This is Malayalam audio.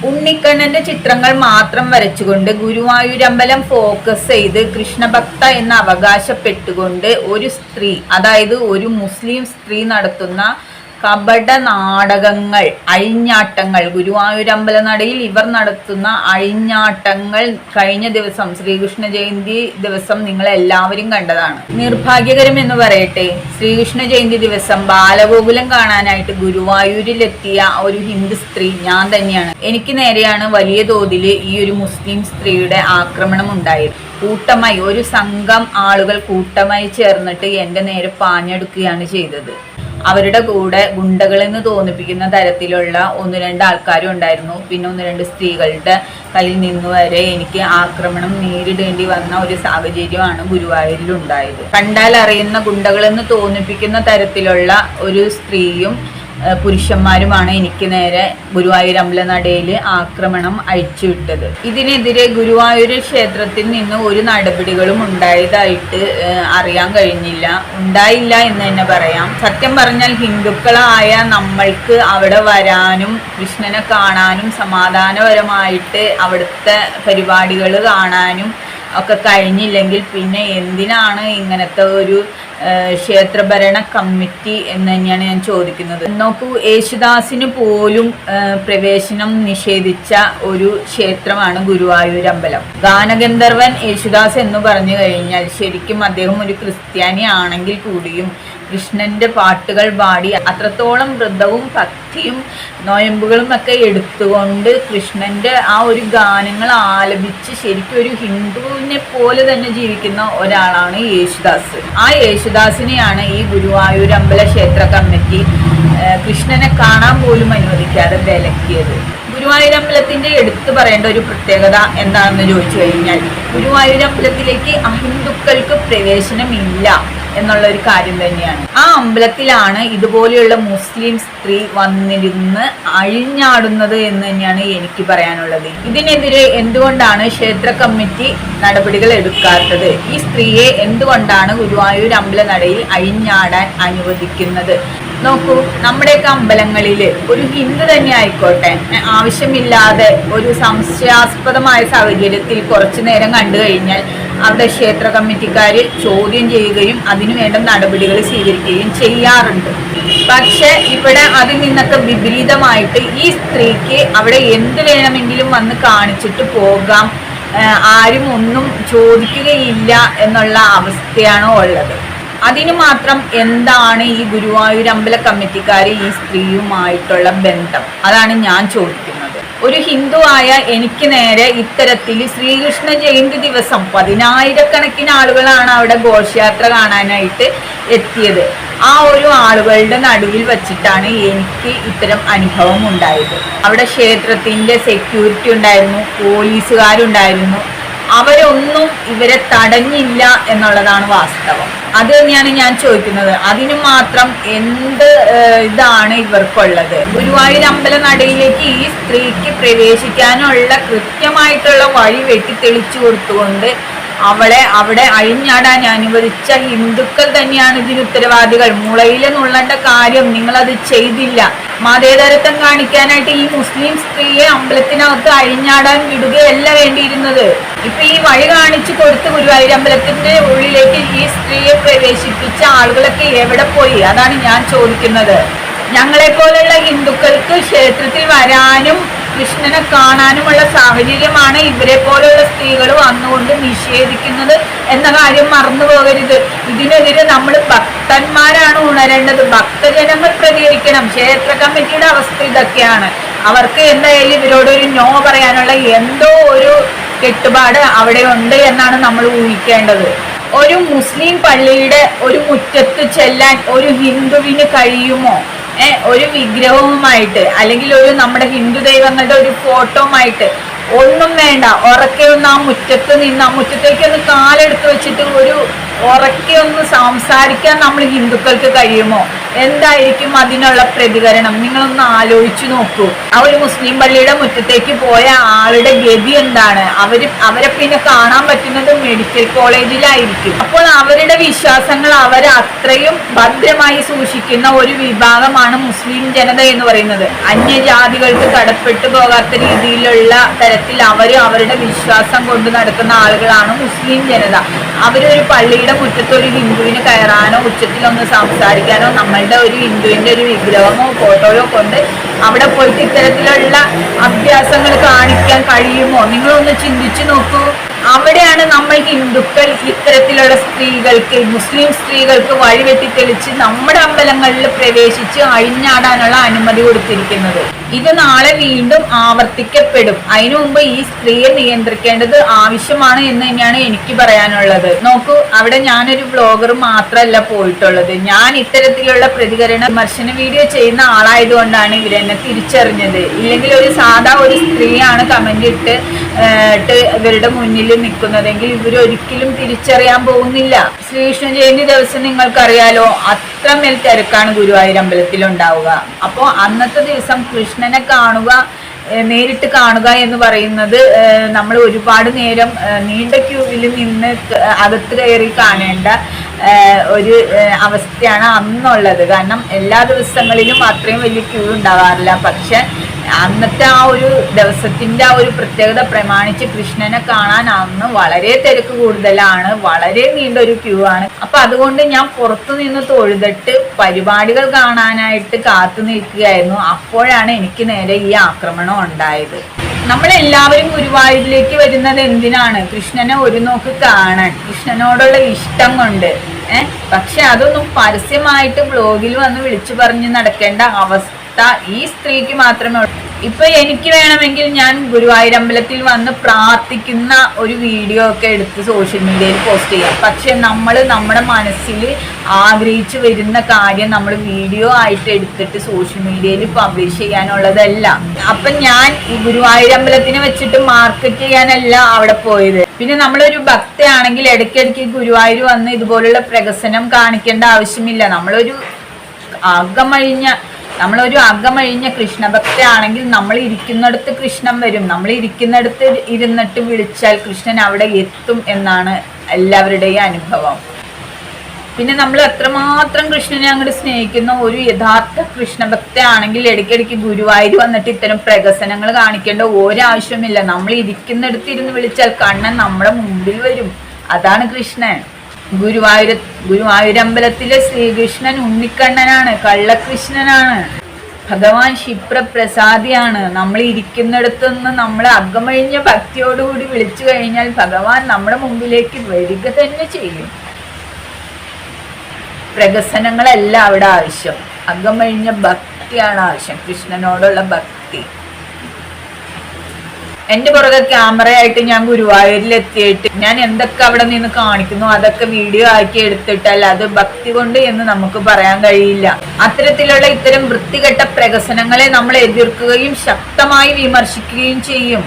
ഉണ്ണിക്കണ്ണന്റെ ചിത്രങ്ങൾ മാത്രം വരച്ചുകൊണ്ട് ഗുരുവായൂരമ്പലം ഫോക്കസ് ചെയ്ത് കൃഷ്ണഭക്ത എന്ന് അവകാശപ്പെട്ടുകൊണ്ട് ഒരു സ്ത്രീ അതായത് ഒരു മുസ്ലിം സ്ത്രീ നടത്തുന്ന കപട നാടകങ്ങൾ അഴിഞ്ഞാട്ടങ്ങൾ. ഗുരുവായൂർ അമ്പലനടയിൽ ഇവർ നടത്തുന്ന അഴിഞ്ഞാട്ടങ്ങൾ കഴിഞ്ഞ ദിവസം ശ്രീകൃഷ്ണ ജയന്തി ദിവസം നിങ്ങൾ എല്ലാവരും കണ്ടതാണ്. നിർഭാഗ്യകരം എന്ന് പറയട്ടെ ശ്രീകൃഷ്ണ ജയന്തി ദിവസം ബാലഗോകുലം കാണാനായിട്ട് ഗുരുവായൂരിലെത്തിയ ഒരു ഹിന്ദു സ്ത്രീ ഞാൻ തന്നെയാണ്. എനിക്ക് നേരെയാണ് വലിയ തോതിൽ ഈ ഒരു മുസ്ലിം സ്ത്രീയുടെ ആക്രമണം ഉണ്ടായത്. കൂട്ടമായി ഒരു സംഘം ആളുകൾ കൂട്ടമായി ചേർന്നിട്ട് എന്റെ നേരെ പാഞ്ഞെടുക്കുകയാണ് ചെയ്തത്. അവരുടെ കൂടെ ഗുണ്ടകളെന്ന് തോന്നിപ്പിക്കുന്ന തരത്തിലുള്ള ഒന്ന് രണ്ട് ആൾക്കാരും ഉണ്ടായിരുന്നു. പിന്നെ ഒന്ന് രണ്ട് സ്ത്രീകളുടെ കയ്യിൽ നിന്ന് വരെ എനിക്ക് ആക്രമണം നേരിടേണ്ടി വന്ന ഒരു സാഹചര്യമാണ് ഗുരുവായൂരിൽ ഉണ്ടായത് കണ്ടാൽ അറിയുന്ന ഗുണ്ടകളെന്ന് തോന്നിപ്പിക്കുന്ന തരത്തിലുള്ള ഒരു സ്ത്രീയും പുരുഷന്മാരുമാണ് എനിക്ക് നേരെ ഗുരുവായൂർ അമ്പലനടയിൽ ആക്രമണം അഴിച്ചുവിട്ടത് ഇതിനെതിരെ ഗുരുവായൂർ ക്ഷേത്രത്തിൽ നിന്ന് ഒരു നടപടികളും ഉണ്ടായതായിട്ട് അറിയാൻ കഴിഞ്ഞില്ല. ഉണ്ടായില്ല എന്ന് തന്നെ പറയാം. സത്യം പറഞ്ഞാൽ ഹിന്ദുക്കളായ നമ്മൾക്ക് അവിടെ വരാനും കൃഷ്ണനെ കാണാനും സമാധാനപരമായിട്ട് അവിടുത്തെ പരിപാടികൾ കാണാനും ഒക്കെ കഴിഞ്ഞില്ലെങ്കിൽ പിന്നെ എന്തിനാണ് ഇങ്ങനത്തെ ഒരു ക്ഷേത്രഭരണ കമ്മിറ്റി എന്ന് തന്നെയാണ് ഞാൻ ചോദിക്കുന്നത്. നോക്കൂ യേശുദാസിന് പോലും പ്രവേശനം നിഷേധിച്ച ഒരു ക്ഷേത്രമാണ് ഗുരുവായൂർ അമ്പലം. ഗാനഗന്ധർവൻ യേശുദാസ് എന്ന് പറഞ്ഞു കഴിഞ്ഞാൽ ശരിക്കും അദ്ദേഹം ഒരു ക്രിസ്ത്യാനി ആണെങ്കിൽ കൂടിയും കൃഷ്ണന്റെ പാട്ടുകൾ പാടി അത്രത്തോളം വൃദ്ധവും ഭക്തിയും നോയമ്പുകളും ഒക്കെ എടുത്തുകൊണ്ട് കൃഷ്ണന്റെ ആ ഒരു ഗാനങ്ങൾ ആലപിച്ച് ശരിക്കും ഒരു ഹിന്ദുവിനെ പോലെ തന്നെ ജീവിക്കുന്ന ഒരാളാണ് യേശുദാസ്. ആ യേശുദാസിനെയാണ് ഈ ഗുരുവായൂർ അമ്പല ക്ഷേത്ര കമ്മിറ്റി കൃഷ്ണനെ കാണാൻ പോലും അനുവദിക്കാതെ വിലക്കിയത്. ഗുരുവായൂരമ്പലത്തിന്റെ എടുത്തു പറയേണ്ട ഒരു പ്രത്യേകത എന്താണെന്ന് ചോദിച്ചു കഴിഞ്ഞാൽ ഗുരുവായൂരമ്പലത്തിലേക്ക് അഹിന്ദുക്കൾക്ക് പ്രവേശനമില്ല എന്നുള്ള ഒരു കാര്യം തന്നെയാണ്. ആ അമ്പലത്തിലാണ് ഇതുപോലെയുള്ള മുസ്ലിം സ്ത്രീ വന്നിരുന്ന് അഴിഞ്ഞാടുന്നത് എന്ന് തന്നെയാണ് എനിക്ക് പറയാനുള്ളത്. ഇതിനെതിരെ എന്തുകൊണ്ടാണ് ക്ഷേത്ര കമ്മിറ്റി നടപടികൾ എടുക്കാത്തത്? ഈ സ്ത്രീയെ എന്തുകൊണ്ടാണ് ഗുരുവായൂർ അമ്പല നടയിൽ അഴിഞ്ഞാടാൻ അനുവദിക്കുന്നത്? നോക്കൂ നമ്മുടെയൊക്കെ അമ്പലങ്ങളിൽ ഒരു ഹിന്ദു തന്നെ ആയിക്കോട്ടെ. ആവശ്യമില്ലാതെ ഒരു സംശയാസ്പദമായ സാഹചര്യത്തിൽ കുറച്ചു നേരം കണ്ടു കഴിഞ്ഞാൽ അവിടെ ക്ഷേത്ര കമ്മിറ്റിക്കാർ ചോദ്യം ചെയ്യുകയും അതിനുവേണ്ട നടപടികൾ സ്വീകരിക്കുകയും ചെയ്യാറുണ്ട്. പക്ഷെ ഇവിടെ അതിൽ നിന്നൊക്കെ വിപരീതമായിട്ട് ഈ സ്ത്രീക്ക് അവിടെ എന്ത് വേണമെങ്കിലും വന്ന് കാണിച്ചിട്ട് പോകാം. ആരും ഒന്നും ചോദിക്കുകയില്ല എന്നുള്ള അവസ്ഥയാണോ ഉള്ളത്. അതിന് മാത്രം എന്താണ് ഈ ഗുരുവായൂർ അമ്പല കമ്മിറ്റിക്കാർ ഈ സ്ത്രീയുമായിട്ടുള്ള ബന്ധം? അതാണ് ഞാൻ ചോദിക്കുന്നത്. ഒരു ഹിന്ദു ആയ എനിക്ക് നേരെ ഇത്തരത്തിൽ ശ്രീകൃഷ്ണ ജയന്തി ദിവസം പതിനായിരക്കണക്കിന് ആളുകളാണ് അവിടെ ഘോഷയാത്ര കാണാനായിട്ട് എത്തിയത്. ആ ഒരു ആളുകളുടെ നടുവിൽ വച്ചിട്ടാണ് എനിക്ക് ഇത്തരം അനുഭവം ഉണ്ടായത്. അവിടെ ക്ഷേത്രത്തിന്റെ സെക്യൂരിറ്റി ഉണ്ടായിരുന്നു പോലീസുകാരുണ്ടായിരുന്നു. അവരൊന്നും ഇവരെ തടഞ്ഞില്ല എന്നുള്ളതാണ് വാസ്തവം. അത് തന്നെയാണ് ഞാൻ ചോദിക്കുന്നത്. അതിന് മാത്രം എന്ത് ഇതാണ് ഇവർക്കുള്ളത്? ഗുരുവായൂർ അമ്പല നടയിലേക്ക് ഈ സ്ത്രീക്ക് പ്രവേശിക്കാനുള്ള കൃത്യമായിട്ടുള്ള വഴി വെട്ടിത്തെളിച്ചു കൊടുത്തുകൊണ്ട് അവളെ അവിടെ അഴിഞ്ഞാടാൻ അനുവദിച്ച ഹിന്ദുക്കൾ തന്നെയാണ് ഇതിന് ഉത്തരവാദികൾ. മുളയിൽ നുള്ളേണ്ട കാര്യം അത് ചെയ്തില്ല. മതേതരത്വം കാണിക്കാനായിട്ട് ഈ മുസ്ലിം സ്ത്രീയെ അമ്പലത്തിനകത്ത് അഴിഞ്ഞാടാൻ വിടുകയല്ല വേണ്ടിയിരുന്നത്. ഇപ്പൊ ഈ വഴി കാണിച്ചു കൊടുത്ത് ഗുരുവായൂർ അമ്പലത്തിന്റെ ഉള്ളിലേക്ക് ഈ സ്ത്രീയെ പ്രവേശിപ്പിച്ച ആളുകളൊക്കെ എവിടെ പോയി? അതാണ് ഞാൻ ചോദിക്കുന്നത്. ഞങ്ങളെ പോലുള്ള ഹിന്ദുക്കൾക്ക് ക്ഷേത്രത്തിൽ വരാനും കൃഷ്ണനെ കാണാനുമുള്ള സാഹചര്യമാണ് ഇവരെ പോലെയുള്ള സ്ത്രീകൾ വന്നുകൊണ്ട് നിഷേധിക്കുന്നത് എന്ന കാര്യം മറന്നു പോകരുത്. ഇതിനെതിരെ നമ്മൾ ഭക്തന്മാരാണ് ഉണരേണ്ടത്. ഭക്തജനങ്ങൾ പ്രതികരിക്കണം. ക്ഷേത്ര കമ്മിറ്റിയുടെ അവസ്ഥ ഇതൊക്കെയാണ്. അവർക്ക് എന്തായാലും ഇവരോട് ഒരു നോ പറയാനുള്ള എന്തോ ഒരു കെട്ടുപാട് അവിടെ ഉണ്ട് എന്നാണ് നമ്മൾ ഊഹിക്കേണ്ടത്. ഒരു മുസ്ലിം പള്ളിയുടെ ഒരു മുറ്റത്ത് ചെല്ലാൻ ഒരു ഹിന്ദുവിന് കഴിയുമോ? ഒരു വിഗ്രഹവുമായിട്ട് അല്ലെങ്കിൽ ഒരു നമ്മുടെ ഹിന്ദു ദൈവങ്ങളുടെ ഒരു ഫോട്ടോമായിട്ട് ഒന്നും വേണ്ട. ഉറക്കെ ഒന്ന് ആ മുറ്റത്ത് നിന്ന് ആ മുറ്റത്തേക്ക് ഒന്ന് കാലെടുത്ത് വെച്ചിട്ട് ഒരു ഉറക്കെ ഒന്ന് സംസാരിക്കാൻ നമ്മൾ ഹിന്ദുക്കൾക്ക് കഴിയുമോ? എന്തായിരിക്കും അതിനുള്ള പ്രതികരണം? നിങ്ങളൊന്ന് ആലോചിച്ചു നോക്കൂ. ആ ഒരു മുസ്ലിം പള്ളിയുടെ മുറ്റത്തേക്ക് പോയ ആളുടെ ഗതി എന്താണ്? അവർ അവരെ പിന്നെ കാണാൻ പറ്റുന്നത് മെഡിക്കൽ കോളേജിലായിരിക്കും. അപ്പോൾ അവരുടെ വിശ്വാസങ്ങൾ അവർ അത്രയും ഭദ്രമായി സൂക്ഷിക്കുന്ന ഒരു വിഭാഗമാണ് മുസ്ലിം ജനത എന്ന് പറയുന്നത്. അന്യജാതികൾക്ക് കടപ്പെട്ടു പോകാത്ത രീതിയിലുള്ള തരത്തിൽ അവർ അവരുടെ വിശ്വാസം കൊണ്ട് നടക്കുന്ന ആളുകളാണ് മുസ്ലിം ജനത. അവരൊരു പള്ളിയുടെ മുറ്റത്തൊരു ഹിന്ദുവിന് കയറാനോ ഉച്ചത്തിലൊന്ന് സംസാരിക്കാനോ നമ്മളുടെ ഒരു ഹിന്ദുവിന്റെ ഒരു വിഗ്രഹമോ ഫോട്ടോയോ കൊണ്ട് അവിടെ പോയിട്ട് ഇത്തരത്തിലുള്ള അഭ്യാസങ്ങൾ കാണിക്കാൻ കഴിയുമോ? നിങ്ങളൊന്ന് ചിന്തിച്ചു നോക്കൂ. അവിടെയാണ് നമ്മൾ ഹിന്ദുക്കൾ ഇത്തരത്തിലുള്ള സ്ത്രീകൾക്ക് മുസ്ലിം സ്ത്രീകൾക്ക് വഴിവെട്ടി തെളിച്ച് നമ്മുടെ അമ്പലങ്ങളിൽ പ്രവേശിച്ച് അഴിഞ്ഞാടാനുള്ള അനുമതി കൊടുത്തിരിക്കുന്നത്. ഇത് നാളെ വീണ്ടും ആവർത്തിക്കപ്പെടും. അതിനു മുമ്പ് ഈ സ്ത്രീയെ നിയന്ത്രിക്കേണ്ടത് ആവശ്യമാണ് എന്ന് തന്നെയാണ് എനിക്ക് പറയാനുള്ളത്. നോക്കൂ അവിടെ ഞാനൊരു ബ്ലോഗർ മാത്രമല്ല പോയിട്ടുള്ളത്. ഞാൻ ഇത്തരത്തിലുള്ള പ്രതികരണ വിമർശന വീഡിയോ ചെയ്യുന്ന ആളായതുകൊണ്ടാണ് ഇവരെന്നെ തിരിച്ചറിഞ്ഞത്. ഇല്ലെങ്കിൽ ഒരു സാധാ ഒരു സ്ത്രീയാണ് കമന്റ് ഇട്ട് ഇവരുടെ മുന്നിൽ നിൽക്കുന്നതെങ്കിൽ ഇവരൊരിക്കലും തിരിച്ചറിയാൻ പോകുന്നില്ല. ശ്രീകൃഷ്ണ ജയന്തി ദിവസം നിങ്ങൾക്കറിയാലോ അത്രമേൽ തിരക്കാണ് ഗുരുവായൂർ അമ്പലത്തിൽ ഉണ്ടാവുക. അപ്പോൾ അന്നത്തെ ദിവസം കൃഷ്ണനെ കാണുക നേരിട്ട് കാണുക എന്ന് പറയുന്നത് നമ്മൾ ഒരുപാട് നേരം നീണ്ട ക്യൂവിൽ നിന്ന് അകത്ത് കയറി കാണേണ്ട ഒരു അവസ്ഥയാണ് അന്നുള്ളത്. കാരണം എല്ലാ ദിവസങ്ങളിലും അത്രയും വലിയ ക്യൂ ഉണ്ടാവാറില്ല. പക്ഷെ അന്നത്തെ ആ ഒരു ദിവസത്തിന്റെ ആ ഒരു പ്രത്യേകത പ്രമാണിച്ച് കൃഷ്ണനെ കാണാൻ അന്ന് വളരെ തിരക്ക് കൂടുതലാണ് വളരെ നീണ്ട ഒരു ക്യൂ ആണ്. അപ്പൊ അതുകൊണ്ട് ഞാൻ പുറത്തു നിന്ന് തൊഴുതിട്ട് പരിപാടികൾ കാണാനായിട്ട് കാത്തു നിൽക്കുകയായിരുന്നു. അപ്പോഴാണ് എനിക്ക് നേരെ ഈ ആക്രമണം ഉണ്ടായത്. നമ്മളെല്ലാവരും ഗുരുവായൂരിലേക്ക് വരുന്നത് എന്തിനാണ്? കൃഷ്ണനെ ഒരു നോക്ക് കാണാൻ കൃഷ്ണനോടുള്ള ഇഷ്ടം കൊണ്ട്. ഏഹ് പക്ഷെ അതൊന്നും പരസ്യമായിട്ട് ബ്ലോഗിൽ വന്ന് വിളിച്ചു പറഞ്ഞ് നടക്കേണ്ട അവസ്ഥ ഈ സ്ത്രീക്ക് മാത്രമേ ഇപ്പൊ എനിക്ക് വേണമെങ്കിൽ ഞാൻ ഗുരുവായൂർ അമ്പലത്തിൽ വന്ന് പ്രാർത്ഥിക്കുന്ന ഒരു വീഡിയോ ഒക്കെ എടുത്ത് സോഷ്യൽ മീഡിയയിൽ പോസ്റ്റ് ചെയ്യാം. പക്ഷെ നമ്മൾ നമ്മുടെ മനസ്സിൽ ആഗ്രഹിച്ചു വരുന്ന കാര്യം നമ്മൾ വീഡിയോ ആയിട്ട് എടുത്തിട്ട് സോഷ്യൽ മീഡിയയിൽ പബ്ലിഷ് ചെയ്യാനുള്ളതല്ല. അപ്പൊ ഞാൻ ഈ ഗുരുവായൂർ അമ്പലത്തിന് വെച്ചിട്ട് മാർക്കറ്റ് ചെയ്യാനല്ല അവിടെ പോയത്. പിന്നെ നമ്മളൊരു ഭക്തയാണെങ്കിൽ ഇടയ്ക്കിടയ്ക്ക് ഗുരുവായൂർ വന്ന് ഇതുപോലുള്ള പ്രകസനം കാണിക്കേണ്ട ആവശ്യമില്ല. നമ്മളൊരു അകമഴിഞ്ഞ നമ്മളൊരു അകമഴിഞ്ഞ കൃഷ്ണഭക്തയാണെങ്കിൽ നമ്മൾ ഇരിക്കുന്നിടത്ത് കൃഷ്ണൻ വരും. നമ്മൾ ഇരിക്കുന്നിടത്ത് ഇരുന്നിട്ട് വിളിച്ചാൽ കൃഷ്ണൻ അവിടെ എത്തും എന്നാണ് എല്ലാവരുടെയും അനുഭവം. പിന്നെ നമ്മൾ എത്രമാത്രം കൃഷ്ണനെ അങ്ങോട്ട് സ്നേഹിക്കുന്ന? ഒരു യഥാർത്ഥ കൃഷ്ണഭക്തയാണെങ്കിൽ ഇടയ്ക്കിടയ്ക്ക് ഗുരുവായൂർ വന്നിട്ട് ഇത്തരം പ്രകസനങ്ങൾ കാണിക്കേണ്ട ഒരാവശ്യമില്ല നമ്മൾ ഇരിക്കുന്നിടത്ത് ഇരുന്ന് വിളിച്ചാൽ കണ്ണൻ നമ്മുടെ മുമ്പിൽ വരും. അതാണ് കൃഷ്ണൻ. ഗുരുവായൂര ഗുരുവായൂരമ്പലത്തിലെ ശ്രീകൃഷ്ണൻ ഉണ്ണിക്കണ്ണനാണ് കള്ളകൃഷ്ണനാണ്. ഭഗവാൻ ക്ഷിപ്രപ്രസാദിയാണ്. നമ്മൾ ഇരിക്കുന്നിടത്തുനിന്ന് നമ്മൾ അകമഴിഞ്ഞ ഭക്തിയോടുകൂടി വിളിച്ചു കഴിഞ്ഞാൽ ഭഗവാൻ നമ്മുടെ മുമ്പിലേക്ക് വരിക തന്നെ ചെയ്യും. പ്രകസനങ്ങളല്ല അവിടെ ആവശ്യം. അകമഴിഞ്ഞ ഭക്തിയാണ് ആവശ്യം. കൃഷ്ണനോടുള്ള ഭക്തി. എന്റെ പുറകെ ക്യാമറയായിട്ട് ഞാൻ ഗുരുവായൂരിൽ എത്തിയിട്ട് ഞാൻ എന്തൊക്കെ അവിടെ നിന്ന് കാണിക്കുന്നു അതൊക്കെ വീഡിയോ ആക്കി എടുത്തിട്ടല്ല. അത് ഭക്തി കൊണ്ട് എന്ന് നമുക്ക് പറയാൻ കഴിയില്ല. അത്തരത്തിലുള്ള ഇത്തരം വൃത്തികെട്ട പ്രകസനങ്ങളെ നമ്മൾ എതിർക്കുകയും ശക്തമായി വിമർശിക്കുകയും ചെയ്യും.